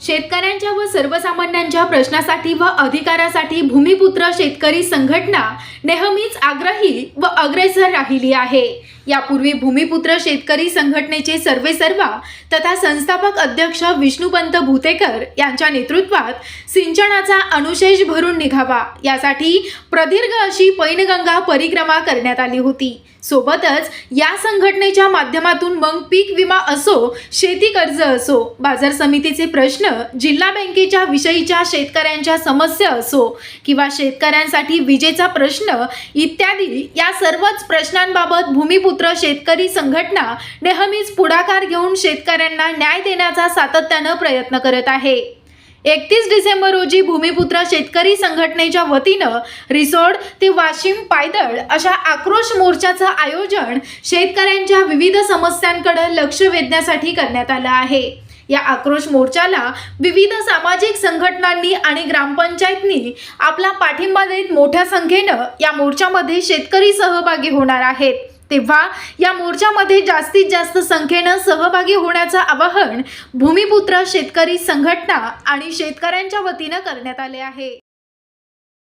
शेतकऱ्यांच्या व सर्वसामान्यांच्या प्रश्नासाठी व अधिकारासाठी भूमिपुत्र शेतकरी संघटना नेहमीच आग्रही व अग्रेसर राहिली आहे. यापूर्वी भूमिपुत्र शेतकरी संघटनेचे सर्वेसर्वा तथा संस्थापक अध्यक्ष विष्णुपंत भुतेकर यांच्या नेतृत्वात सिंचनाचा अनुशेष भरून निघावा यासाठी प्रदीर्घ अशी पैनगंगा परिक्रमा करण्यात आली होती. सोबतच या संघटनेच्या माध्यमातून मग पीक विमा असो शेती कर्ज असो बाजार समितीचे प्रश्न जिल्हा बँकेच्या विषयीच्या शेतकऱ्यांच्या समस्या असो किंवा शेतकऱ्यांसाठी विजेचा प्रश्न इत्यादी या सर्वच प्रश्नांबाबत भूमिपुत्र शेतकरी संघटना नेहमीच पुढाकार घेऊन शेतकऱ्यांना न्याय देण्याचा सातत्यानं प्रयत्न करत आहे. एकतीस डिसेंबर रोजी भूमिपुत्र शेतकरी संघटनेच्या वतीनं रिसोड ते वाशिम पायदळ अशा आक्रोश मोर्चाचं आयोजन शेतकऱ्यांच्या विविध समस्यांकडे लक्ष वेधण्यासाठी करण्यात आलं आहे. या आक्रोश मोर्चाला विविध सामाजिक संघटनांनी आणि ग्रामपंचायतनी आपला पाठिंबा देत मोठ्या संख्येनं या मोर्चामध्ये शेतकरी सहभागी होणार आहेत. तेव्हा या मोर्चामध्ये जास्तीत जास्त संख्येनं सहभागी होण्याचं आवाहन भूमिपुत्र शेतकरी संघटना आणि शेतकऱ्यांच्या वतीनं करण्यात आले आहे.